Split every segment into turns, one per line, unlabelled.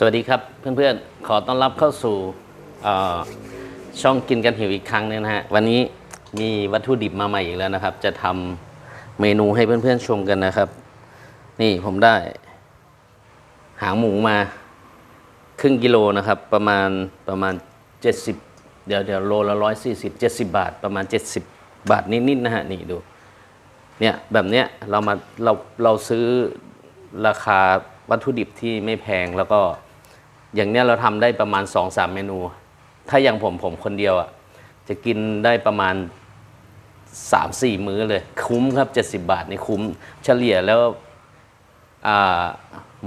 สวัสดีครับเพื่อนๆ ขอต้อนรับเข้าสู่ช่องกินกันหิวอีกครั้งนึงนะฮะ วันนี้มีวัตถุดิบมาใหม่อีกแล้วนะครับ จะทำเมนูให้เพื่อนๆชมกันนะครับ นี่ผมได้ หางหมูมาครึ่งกิโลนะครับ ประมาณประมาณ 70 เดี๋ยวเดี๋ยวโลละร้อยสี่สิบเจ็ดสิบาท ประมาณ 70 บาทนิดๆนะฮะ นี่ดู เนี่ยแบบเนี้ยเรามาเราเราซื้อราคาวัตถุดิบที่ไม่แพงแล้วก็ อย่างเนี้ยเราทำได้ประมาณ2-3สามเมนู ถ้าอย่างผมผมคนเดียวอะจะกินได้ประมาณ 3-4 มื้อเลย คุ้มครับ 70 บาทนี่คุ้มเฉลี่ยแล้ว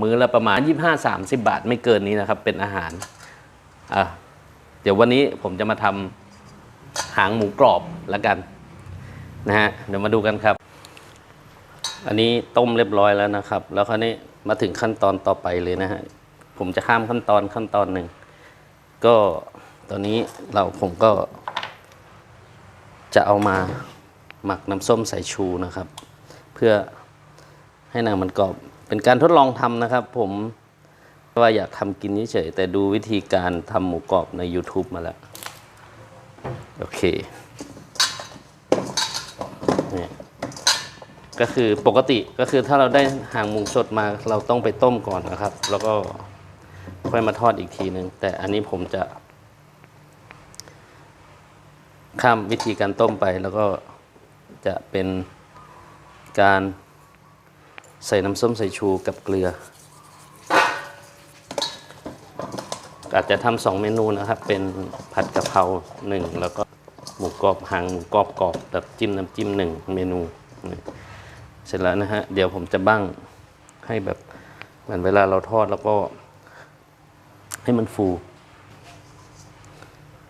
มื้อละประมาณ 25-30 บาทไม่เกินนี้นะครับ เป็นอาหารอะเดี๋ยววันนี้ผมจะมาทำหางหมูกรอบแล้วกันนะฮะเดี๋ยวมาดูกันครับ อันนี้ต้มเรียบร้อยแล้วนะครับ แล้วคราวนี้มาถึงขั้นตอนต่อไปเลยนะฮะ ผมจะข้ามขั้นตอนขั้นตอนหนึ่ง ก็ตอนนี้เราผมก็ จะเอามาหมักน้ำส้มสายชูนะครับ เพื่อให้หนังมันกรอบเป็นการทดลองทำนะครับ ผมว่าอยากทำกินเฉยๆแต่ดูวิธีการทำหมูกรอบใน YouTube มาแล้ว โอเคเนี่ยก็คือปกติก็คือถ้าเราได้หางหมูสดมาเราต้องไปต้มก่อนนะครับ แล้วก็ ค่อยมาทอดอีกทีหนึ่งแต่อันนี้ผมจะข้ามวิธีการต้มไปแล้วก็จะเป็นการใส่น้ำส้มสายชูกับเกลือ อาจจะทำสองเมนูนะครับ เป็นผัดกะเพราหนึ่งแล้วก็หมูกรอบหางหมูกรอบกรอบแบบจิ้มน้ำจิ้มหนึ่งเมนู เสร็จแล้วนะฮะ เดี๋ยวผมจะบ้างให้แบบเหมือนเวลาเราทอดแล้วก็ ให้มันฟู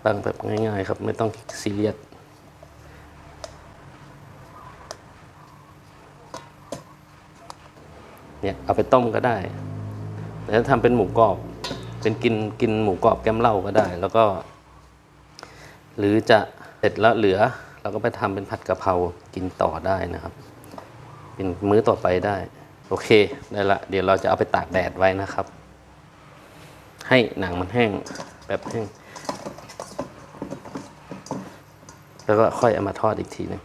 บ้งแบบง่ายๆครับ ไม่ต้องซีเรียสเนี่ยเอาไปต้มก็ได้แต่ถ้าทำเป็นหมูกรอบ เป็นกินกินหมูกรอบแก้มเหล้าก็ได้ แล้วก็ หรือจะเสร็จแล้วเหลือ เราก็ไปทำเป็นผัดกะเพรากินต่อได้นะครับ เป็นมื้อต่อไปได้ โอเคได้ละ เดี๋ยวเราจะเอาไปตากแดดไว้นะครับ ให้หนังมันแห้งแบบแห้ง แล้วก็ค่อยเอามาทอดอีกทีหนึง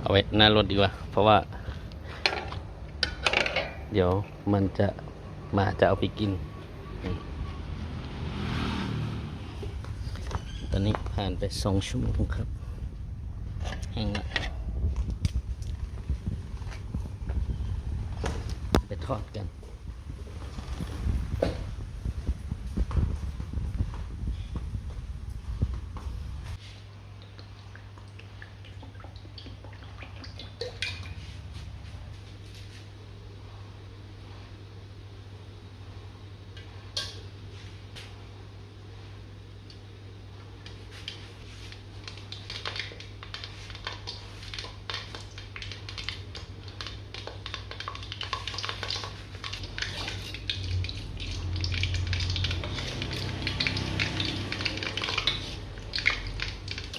เอาไว้หน้ารถดีกว่า เพราะว่า เดี๋ยวมันจะมาจะเอาไปกิน ตอนนี้ผ่านไปสองชั่วโมงครับแห้งละไปทอดกัน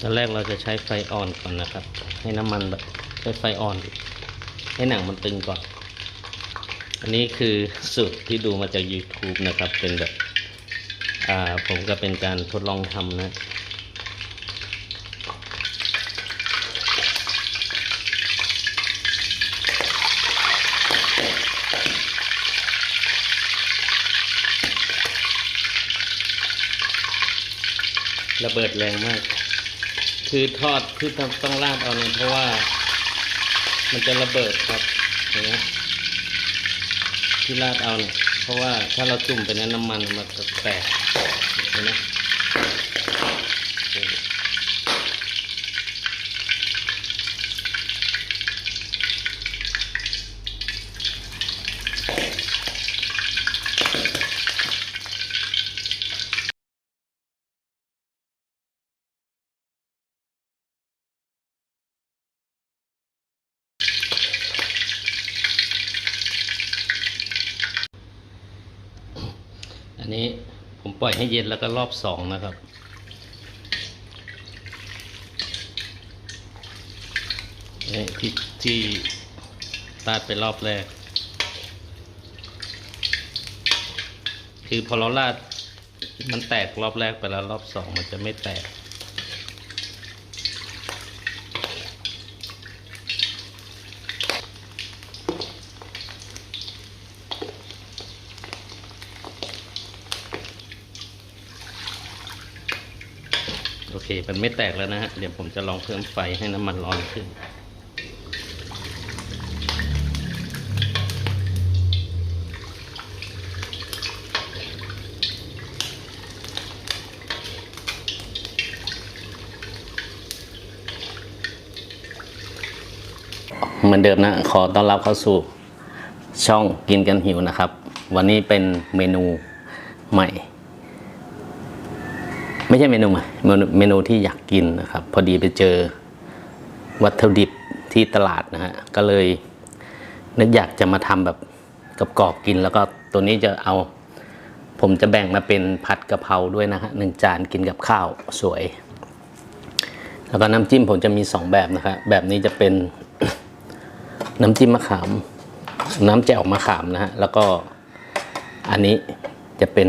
อนแรกเราจะใช้ไฟอ่อนก่อนนะครับ ให้น้ำมันแบบใช้ไฟอ่อน ให้หนังมันตึงก่อน อันนี้คือสูตรที่ดูมาจาก YouTube นะครับ เป็นแบบ อ่า ผมก็เป็นการทดลองทำนะระเบิดแรงมาก คือทอดที่ต้องต้องราดเอาเนี่ยเพราะว่า มันจะระเบิดครับเห็นไหมที่ราดเอาเนี่ยเพราะว่าถ้าเราจุ่มไปในน้ำมันมันจะแตกเห็นไหม ปล่อยให้เย็นแล้วก็รอบสองนะครับนี่ที่ที่ตาดไปรอบแรก คือพอเราลาดมันแตกรอบแรกไปแล้วรอบสองมันจะไม่แตก เคมันไม่แตกแล้วนะฮะ เดี๋ยวผมจะลองเพิ่มไฟให้น้ำมันร้อนขึ้น เหมือนเดิมนะ ขอต้อนรับเข้าสู่ช่องกินกันหิวนะครับ วันนี้เป็นเมนูใหม่ ไม่ใช่เมนูใหม่เมนูที่อยากกินนะครับ พอดีไปเจอวัตถุดิบที่ตลาดนะฮะก็เลยนึกอยากจะมาทำแบบกรอบกิน แล้วก็ตัวนี้จะเอา ผมจะแบ่งมาเป็นผัดกะเพราด้วยนะฮะหนึ่งจานกินกับข้าวสวย แล้วก็น้ำจิ้มผมจะมีสองแบบนะครับแบบนี้จะเป็นน้ำจิ้มมะขาม น้ำแจ่วมะขามนะฮะแล้วก็อันนี้จะเป็น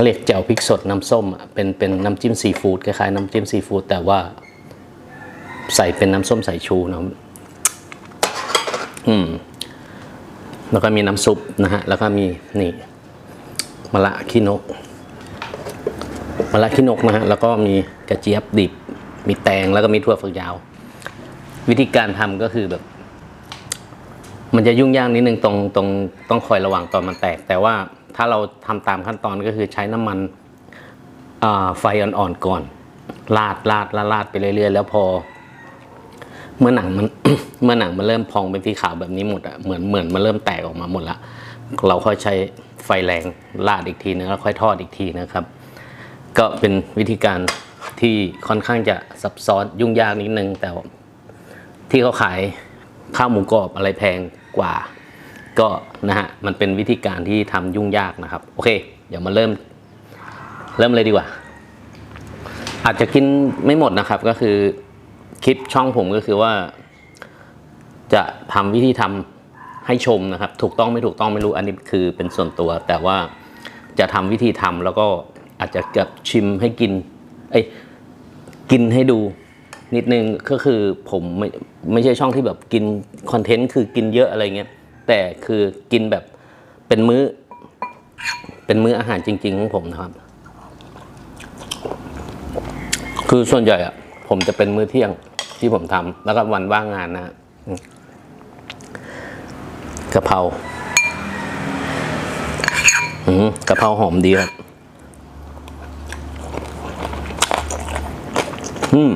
เขาเรียกแจ่วพริกสดน้ำส้มอะเป็นเป็นน้ำจิ้มซีฟู้ดคล้ายๆน้ำจิ้มซีฟู้ดแต่ว่า ใส่เป็นน้ำส้มสายชูนะอืมแล้วก็มีน้ำซุปนะฮะแล้วก็มีนี่มะละขี้นกมะละขี้นกนะฮะแล้วก็มีกระเจี๊ยบดิบ มีแตงแล้วก็มีถั่วฝักยาว วิธีการทำก็คือแบบ มันจะยุ่งยากนิดนึงตรงตรงต้องคอยระวังตอนมันแตกแต่ว่า ถ้าเราทำตามขั้นตอนก็คือใช้น้ำมันไฟอ่อนๆก่อนลาดลาดลาดลาดไปเรื่อยๆ แล้วพอ เมื่อหนังมันเมื่อหนังมันเริ่มพองเป็นสีขาวแบบนี้หมดอะเหมือนเหมือนมันเริ่มแตกออกมาหมดละเราค่อยใช้ไฟแรงลาดอีกทีนึงแล้วค่อยทอดอีกทีนะครับ ก็เป็นวิธีการที่ค่อนข้างจะซับซ้อนยุ่งยากนิดนึงแต่ที่เขาขายข้าวหมูกรอบอะไรแพงกว่า ก็นะฮะมันเป็นวิธีการที่ทำยุ่งยากนะครับ โอเค เดี๋ยวมาเริ่ม เริ่มเลยดีกว่า อาจจะกินไม่หมดนะครับก็คือคลิปช่องผมก็คือว่า จะทำวิธีทำให้ชมนะครับ ถูกต้องไม่ถูกต้องไม่รู้อันนี้คือเป็นส่วนตัว แต่ว่าจะทำวิธีทำแล้วก็อาจจะเกับชิมให้กินเอ้ยกินให้ดูนิดนึงก็คือผมไม่ไม่ใช่ช่องที่แบบกินคอนเทนต์คือกินเยอะอะไรเงี้ย แต่คือกินแบบเป็นมื้อ เป็นมื้ออาหารจริง ๆ ของผมนะครับ คือส่วนใหญ่อะผมจะเป็นมื้อเที่ยงที่ผมทำแล้วก็วันว่างงานนะกะเพราอืมกะเพราหอมดีครับอืม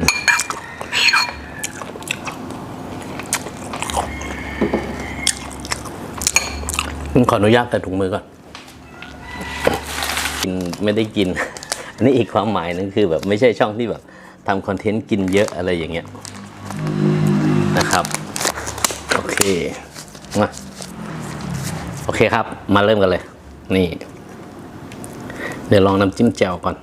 ขออนุญาตแต่ถุงมือก่อนกินไม่ได้กิน อันนี้อีกความหมายนึงคือแบบไม่ใช่ช่องที่แบบทำคอนเทนต์กินเยอะอะไรอย่างเงี้ยนะครับโอเคมาโอเคครับ มาเริ่มกันเลย นี่ เดี๋ยวลองน้ำจิ้มแจ่วก่อน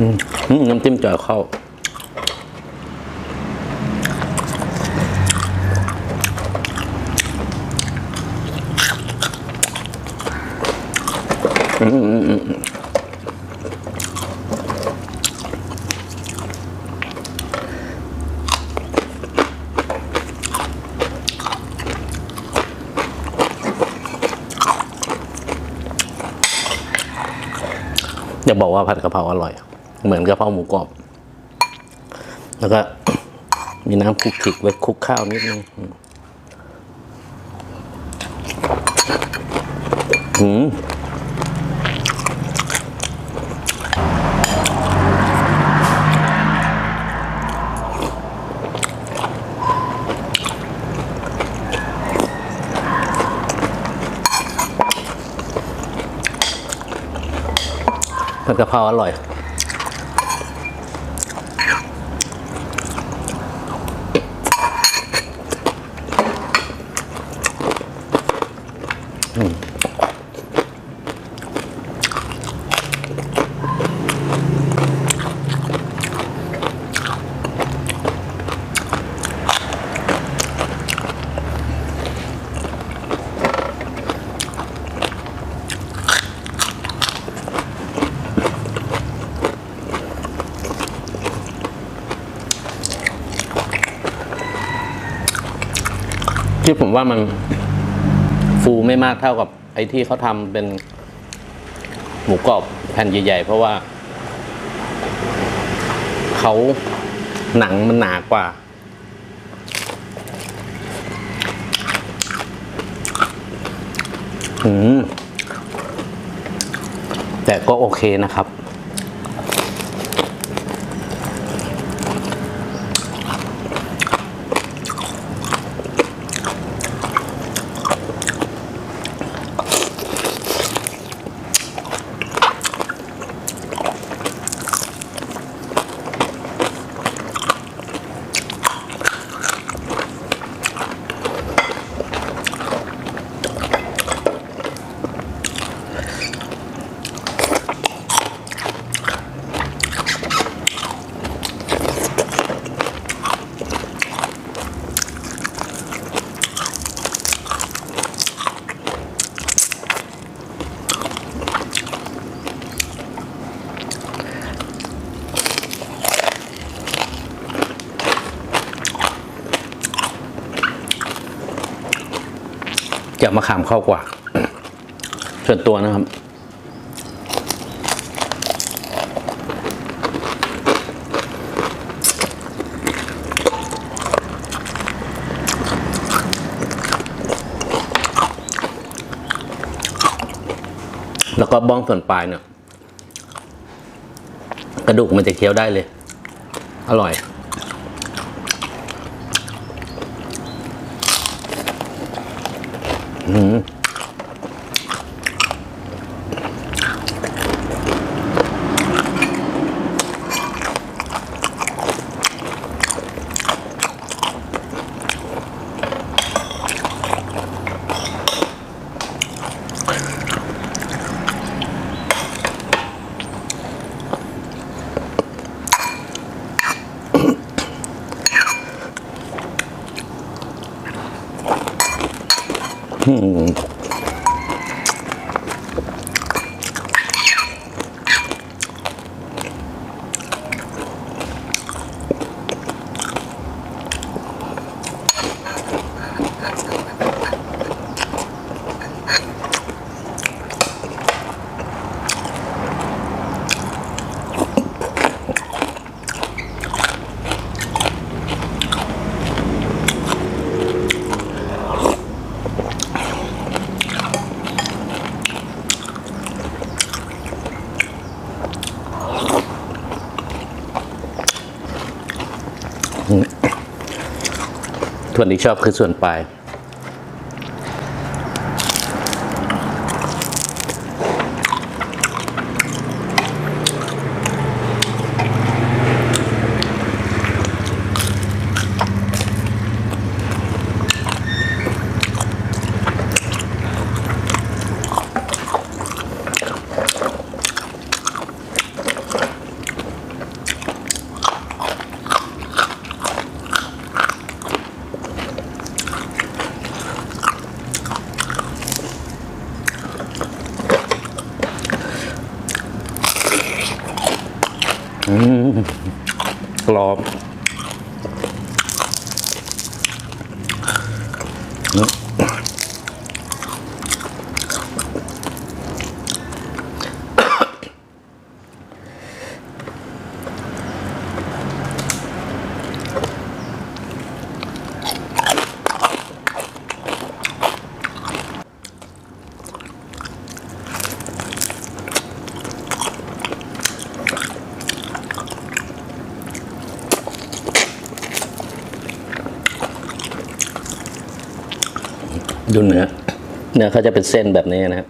อืม น้ำจิ้มจ่อยเข้าอืมอืมอืมอืมอย่าบอกว่าผัดกะเพราอร่อย เหมือนกะเพราหมูกรอบ แล้วก็มีน้ำคลุกคลิกไว้คลุกข้าวนิดนึงอืมอืมผัดกะเพราอร่อย ผมว่ามันฟูไม่มากเท่ากับไอ้ที่เขาทำเป็นหมูกรอบแผ่นใหญ่ๆ เพราะว่าเขาหนังมันหนากว่า อืม แต่ก็โอเคนะครับ จะมาขามเข้ากว่า ส่วนตัวนะครับ แล้วก็บ้องส่วนปลายเนี่ย กระดูกมันจะเคี้ยวได้เลย อร่อย อื Hmm. มส่วนที่ชอบคือส่วนปลาย กรอบ ดูเนื้อเนื้อเขาจะเป็นเส้นแบบนี้นะครับ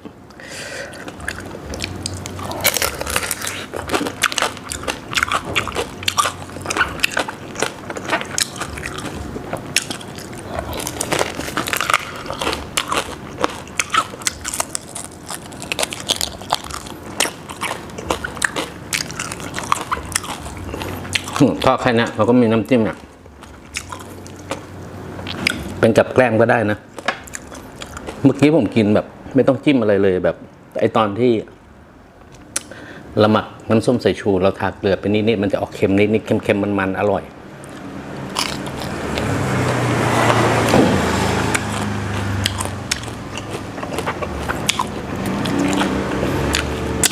ทอดแค่นี้เราก็มีน้ำจิ้มอะเป็นกับแกล้มก็ได้นะ เมื่อกี้ผมกินแบบ ไม่ต้องจิ้มอะไรเลยแบบ ไอตอนที่ละหมักน้ำส้มสายชูเราทาเกลือไปนิดๆมันจะออกเค็มนิดๆเค็มๆมันๆอร่อย